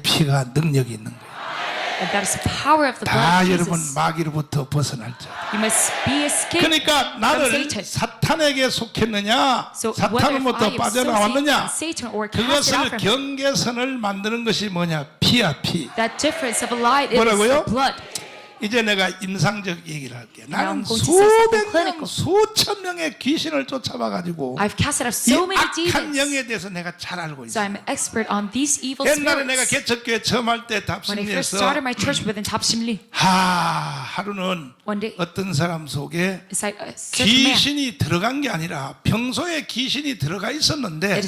피가 능력이 있는 거예요. 다 여러분. 마귀로부터 벗어날 자. 그러니까 나를. 사탄에게 속했느냐, So 사탄으로부터 빠져나왔느냐, 그것을 경계선을 만드는 것이 뭐냐? 피야 피. 뭐라고요? 이제 내가 임상적 얘기를 할게. 나는 수백 명. 수천 명의 귀신을 쫓아봐 가지고 I've casted out 이 so many 악한. 영에 대해서 내가 잘 알고 So 있어. I'm expert on these evil 옛날에 내가. 개척교회 처음 할때 When I first 답심리에서 하 하루는 day 어떤 사람 속에. 귀신이 들어간 게 아니라 평소에 귀신이 들어가 있었는데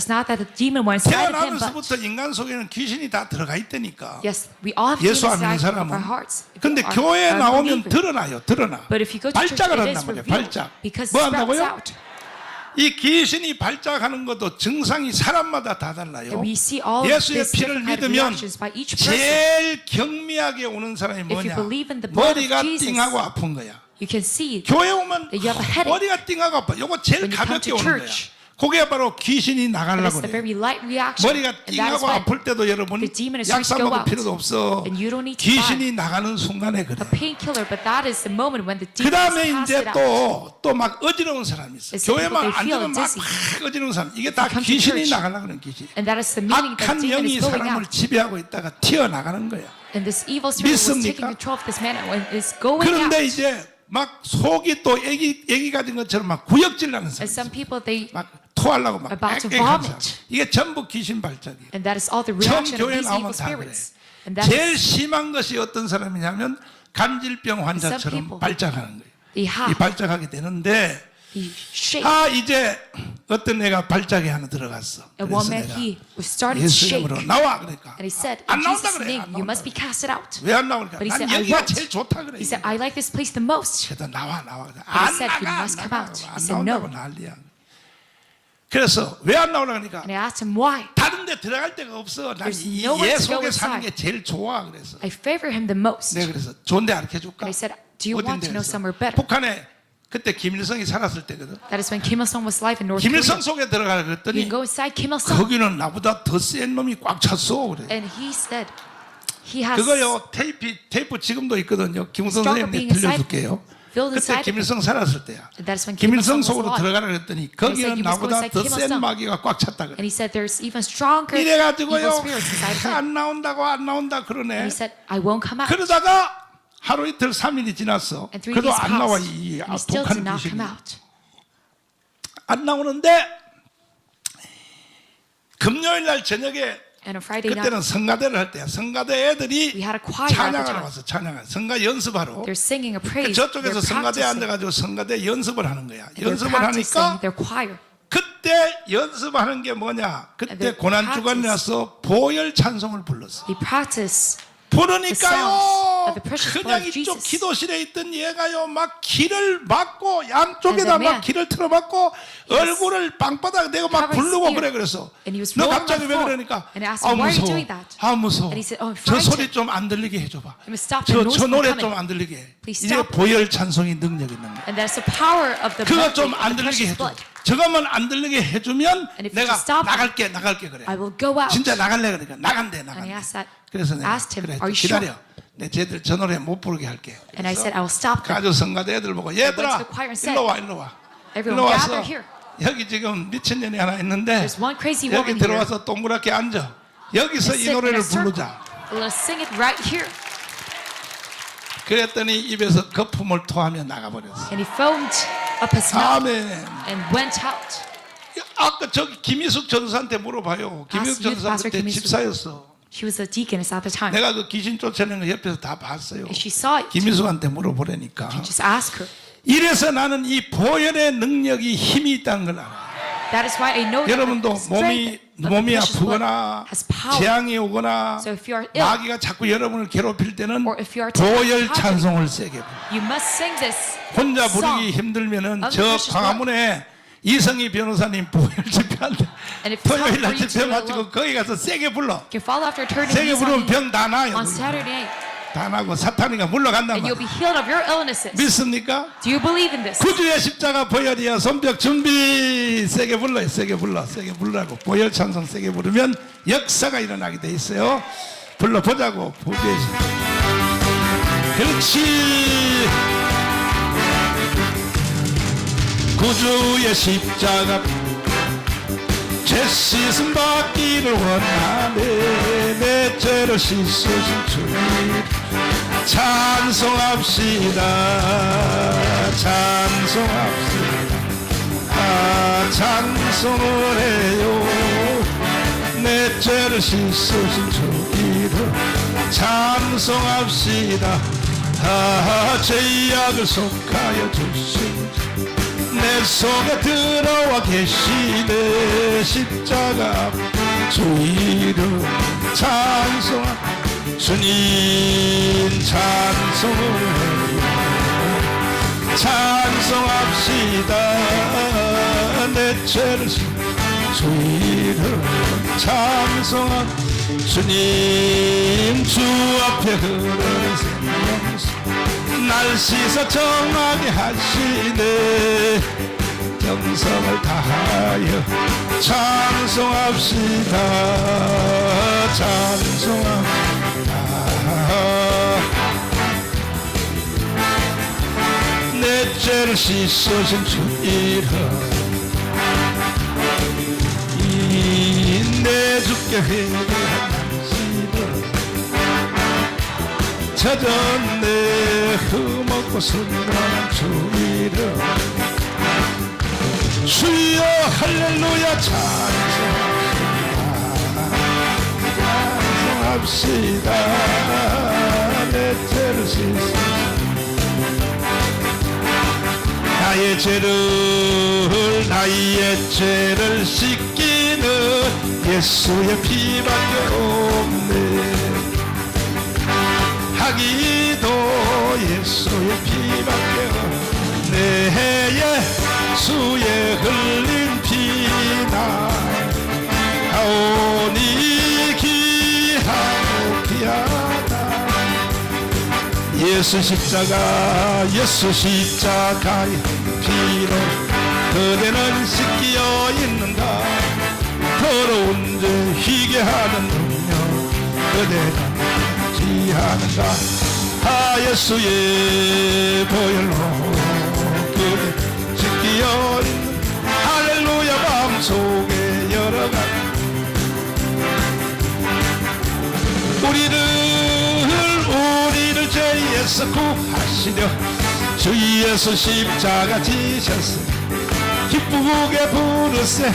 태어나면서부터 인간 속에는 귀신이 다 들어가 있다니까. yes, we all have 예수 믿는 사람은 근데 are 교회에 나오면. 드러나요 드러나 발작을 한단 말이에요 발작 뭐 한다고요? 이 귀신이 발작하는 것도 증상이 사람마다 다 달라요 예수의 피를 믿으면. 제일 경미하게 오는 사람이 뭐냐 머리가 띵하고 아픈 거야 교회 오면. 머리가 띵하고 아파 요거 제일 가볍게 오는 거야. 그게 바로 귀신이 나가려고 is the 그래 very light reaction. 머리가 띵하고 아플 때도 여러분 the demon is starting 약사 to go 먹을 out. 필요도 없어 귀신이 나가는 순간에 그래 그 다음에 이제. 또 또 막 어지러운 사람이 있어 교회만 앉으면 막, 어지러운 사람 이게 다 귀신이. 나가려고 그러는 귀신 악한 영이 사람을. 지배하고 있다가 튀어나가는 거야 믿습니까? 그런데. 이제 막 속이 또 애기 애기 가진 것처럼 막 구역질 나는 사람 막 토하려고 막 About to vomit. 이게 전부 귀신 발작이에요 and that is all the 처음 reaction of 교회 these evil 나오면 다 그래 spirits. And that 제일 is 심한 것이 어떤 사람이냐면 간질병 환자처럼. 발작하는 거예요 이 발작하게 되는데. 아 이제 어떤 애가 발작에 하나 들어갔어. 그래서 내가 예수. 이름으로 나와 그러니까 And he said, 안 나온다 그래. name, 안 you 나온다. must be casted out. 왜안 he 난 여기가. 제일 좋다 그래. He said, I like this place the most. 그래서 나와 나와. 안 said, 나가 "You 안 나가. out." He 안 나온다고. 난리야. 그래서 왜 안 나오려 그러니까 And I asked him why. 다른 데 들어갈 데가 없어. 난얘 go 속에 사는. 게 제일 좋아 그래서. I favor him the most. 내가 그래서 좋은 데 알려 줄까? I said, do you want to know somewhere better? 북한에 그때 김일성이 살았을 때거든. That is when Kim Il Sung was live in North Korea. 김일성 속에 들어가라 You 그랬더니 can go inside Kim Il Sung. 거기는 나보다 더 센 놈이 꽉 찼어 그래. And he said, he has 그거요 테이프 테이프 지금도 있거든요. 김우선 선생님 들려줄게요. 그때 김일성 살았을 때야. 김일성 속으로. 들어가라 그랬더니 거기는 나보다 더 센. 마귀가 꽉 찼다 그래. 이래 가지고요 of him. 안 나온다고 안 나온다 그러네. 그러다가 하루 이틀 삼일이 지났어. And three 그래도 안 나와. 이 독한 귀신이. out. 안 나오는데 금요일 날 저녁에 And on Friday night, 그때는 성가대를 할 때야. 성가대 애들이 We had a choir at the 찬양하러 time. 와서 찬양하. 성가 연습하러. they're singing a 그 praise. 저쪽에서 they're practicing. 앉아가지고 성가대 연습을 하는 거야. They're 연습을 practicing 하니까 their choir. 그때 연습하는 게 뭐냐? 그때 고난 주간이라서 보혈 찬송을 불렀어. They practice 부르니까요. Of the precious 그냥 of 이쪽 Jesus. 기도실에 있던 얘가요, 막 길을 막고 양쪽에다 And the 막 man, 길을 틀어막고 얼굴을 빵바닥 대고 막 covered his 부르고 ear. 그래 그래서 And he was 너 rolling 갑자기 왜 floor. 그러니까 And I asked 아 him, "Why are you 무서워, doing that?" 아 무서워. And he said, "Oh, I'm 저 소리 frightened." 좀안 들리게 해줘봐. Must stop 저, noise 저 from 노래 coming. 좀 안 들리게. 해. Please 이게 stop. 보혈 찬송이 능력 있는 거야. And that's the power of the 그거 blood, 좀 of 안 the 들리게 precious 해줘. blood. 저것만 안 들리게 해주면 And if you 내가 just stop it, 나갈게 나갈게 그래. I will go out. 진짜 나갈래 그러니까 나간대 And 나간대. I asked that, 그래서 내가 asked him, 그래 are you 기다려. 내 쟤들 저 노래 못 부르게 할게. And I said, I will stop them. 가족 성가대 애들 보고 얘들아 일로 와 일로 와. 일로 Everyone 와서 here. 여기 지금 미친년이 하나 있는데 There's one crazy 여기 woman here. 들어와서 동그랗게 앉아. 여기서 이 sit in 노래를 circle. 부르자. Let's sing it right here. 그랬더니 입에서 거품을 토하며 나가버렸어. And he foamed up his mouth 아멘. and went out. 아까 저기 김희숙 전사한테 물어봐요. 김희숙 Ask youth 전사 pastor 그때 Kim Il-suk. 집사였어. She was a deaconess at the time. 내가 그 귀신 쫓아내는 거 옆에서 다 봤어요. And she saw it. 김희숙한테 물어보라니까. Just ask her. 이래서 나는 이 보혈의 능력이 힘이 있다는 걸 알아. That is why I know that 여러분도 몸이 몸이 아프거나. 재앙이 오거나 So if you are ill, 마귀가 자꾸 여러분을 괴롭힐 때는 you 보혈 찬송을 세게 you must sing this 혼자. 부르기 힘들면은 저 광화문에 이성희 변호사님 보혈 집회한테 And if it's hard 토요일 날 for you 집회 to 마치고 alone, 거기 가서 세게 불러. you can follow after turning 세게 these 부르면 on, 병다 나요. on Saturday night, 다 나고 사탄이가 물러간단 and you'll 말이야. be healed of your illnesses. 믿습니까? Do you believe in this? 구주의 십자가 보혈이야 손뼉 준비 세게 불러요 세게 불러 세게 불러라고 보혈 찬송 세게 부르면 역사가 일어나게 돼 있어요 불러 보자고 부대시 그렇지 구주의 십자가 죄 씻음 받기를 원하네. 내 죄를 씻으신 주님. 찬송합시다. 찬송합시다. 아 찬송을 해요. 내 죄를 씻으신 주 이름 찬송합시다. 아 죄악을 속하여 주신 주내 속에 들어와 계시네 십자가 주 이름 찬송 주님 찬송을 찬송합시다. 내 죄를 주 이름 찬송한 주님 주 앞에 흐르는 생명수 날 씻어 정하게 하시네. 정성을 다하여 찬송합시다. 찬송합시다. 내 죄를 씻으신 주 이름 이내 주께 당신은 찾았네 순간한 주 이름 주여 할렐루야 찬송합시다 내 죄를 씻으신 나의 죄를 나의 죄를 씻기는 예수의 피밖에 없네. 하기도 예수의 피밖에 없네. 예수의 흘린 피나 하오니 귀하고 귀하다. 예수 십자가 예수 십자가의 피로 그대는 씻기어 있는가? 더러운 죄 희게 하는 능력 그대는 지하는가 아 예수의 보혈로 있는 할렐루야 마음속에 열어가 우리를 우리를 죄에서 구하시려 주 예수 십자가 지셨으니 기쁘게 부르세.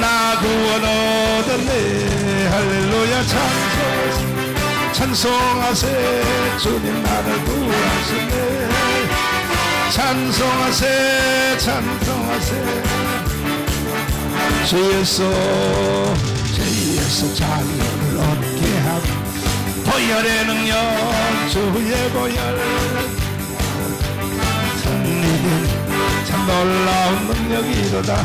나 구원 얻었네. 할렐루야 찬송 찬송하세 주님 나를 구하시네. 찬송하세 찬송하세. 주 예수 주 예수 자유를 얻게 하고 보혈의 능력 주의 보혈. 승리는 참 놀라운 능력이로다.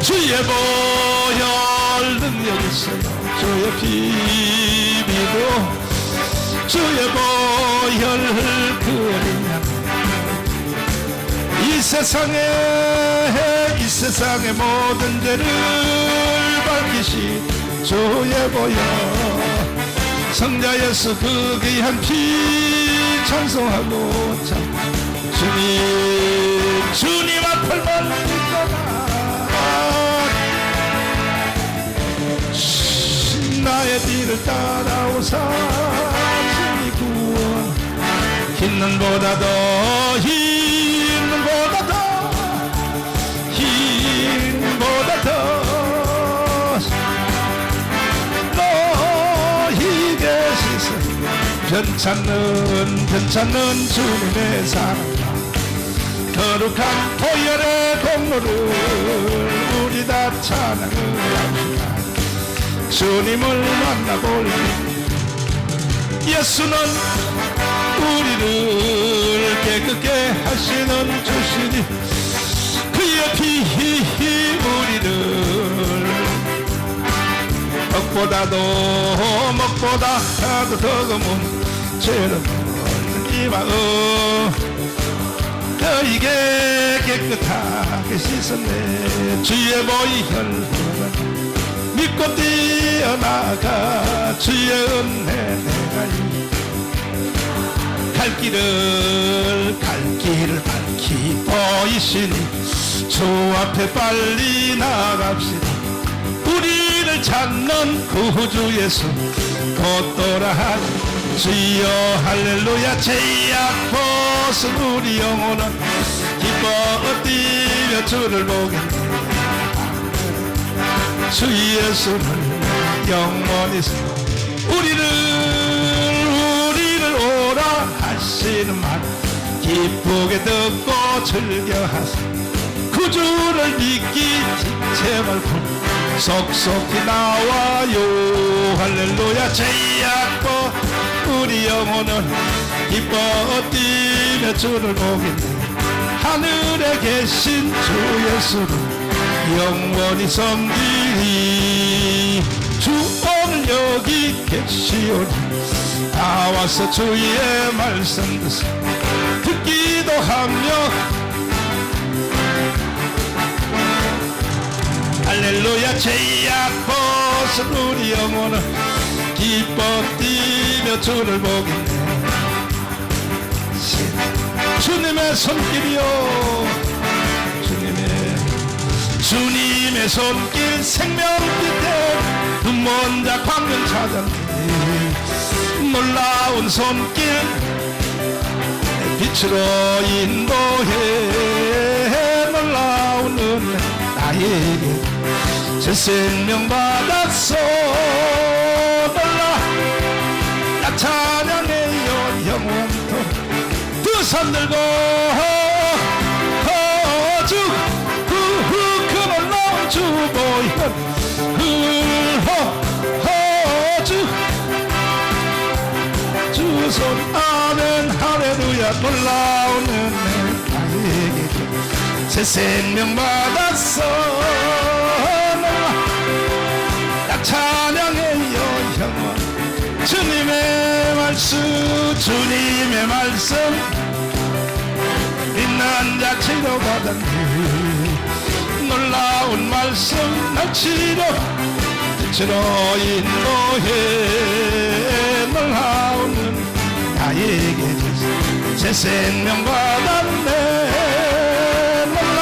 주의 보혈 능력 있어요 주의 비비도 주의 보혈 그리냐. 이 세상에 이 세상의 모든 죄를 밝히시 주의 보혈. 성자 예수 그 귀한 피 찬송하고 참 주님 주님 앞을만 나의 뒤를 따라오사 주님 구원. 힘는 보다 더 힘는 보다 더 힘보다 더. 너희 계시서 변찮는 변찮는 주님의 사랑. 거룩한 보혈의 공로를 우리 다 찬양을 합시다 주님을 만나볼 때 예수는 우리를 깨끗게 하시는 주시니 그의 피 우리를 먹보다도 먹보다 더 검은 죄를 이 마음 너에게 깨끗하게 씻었네. 주의 보혈 믿고 뛰어나가 주의 은혜 내가 갈 길을 갈 길을 밝히 보이시니 주 앞에 빨리 나갑시다. 우리를 찾는 구주 예수 곧 돌아하니 주여 할렐루야. 제약 벗은 우리 영혼은 기뻐 뛰며 주를 보겠네 주 예수를 영원히 우리를 우리를 오라 하시는 말 기쁘게 듣고 즐겨하세 구주를 믿기 지체 말고 속속히 나와요. 할렐루야. 제약고 우리 영혼은 기뻐 뛰며 주를 보겠네. 하늘에 계신 주 예수를 영원히 섬기리 주 오늘 여기 계시오니 나와서 주의 말씀 듣세 듣기도 하며 할렐루야 제약 벗은 우리 영혼은 기뻐 뛰며 주를 보겠네 주님의 손길이요 주님의 손길 생명 끝에 눈먼 자 광명 찾았네 놀라운 손길 내 빛으로 인도해. 놀라운 은혜 나에게 제 생명 받았어 놀라 나 찬양해요 영원토록. 두손 들고 놀라운 주보현 허주 주손 아멘 할렐루야. 놀라운 은혜 나에게 새 생명 받았어. 나 찬양해요 영원. 주님의 말씀 주님의 말씀. 빛난 자 치료받았네 놀라운 말씀 날 치료 빛으로 인도해 놀라운 은 나에게 주신 새 생명 받았네. 놀라.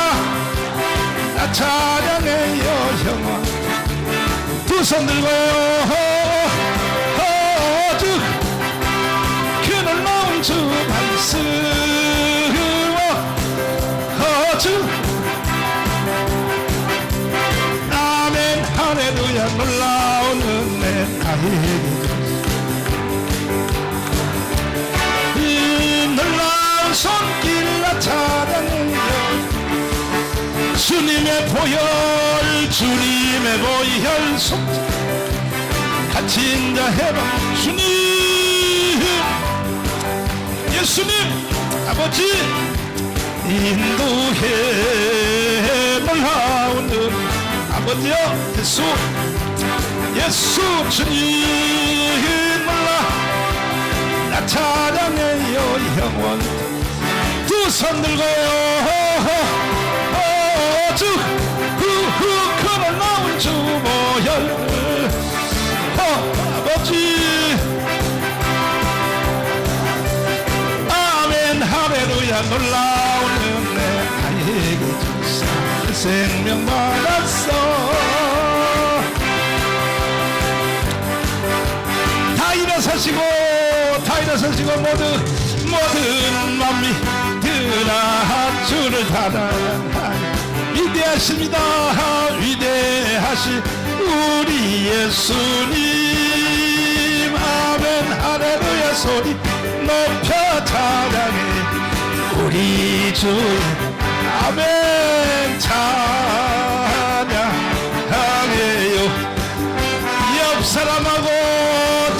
나 찬양해요 영원 두손 들고요 주 그늘 나온 주 말씀 이 놀라운 나 찬양해요 주님의 보혈 주님의 보혈 속 갇힌 자 해방 주님! 예수님! 아버지! 인도해 놀라운 은 아버지여 예수 예수 주님 몰라 나 찬양해요 영원 두 손 들고요. 주 후후 그늘 나온 주 보혈 어, 아버지. 아멘 할렐루야. 놀라운 은혜 나에게 주사 생명 받 다 일어서시고 모두 모든 맘이 드나 주를 달아야 위대하십니다. 위대하신 우리 예수님. 아멘. 할렐루야. 소리 높여 찬양해. 우리 주의 아멘. 찬양해요. 옆 사람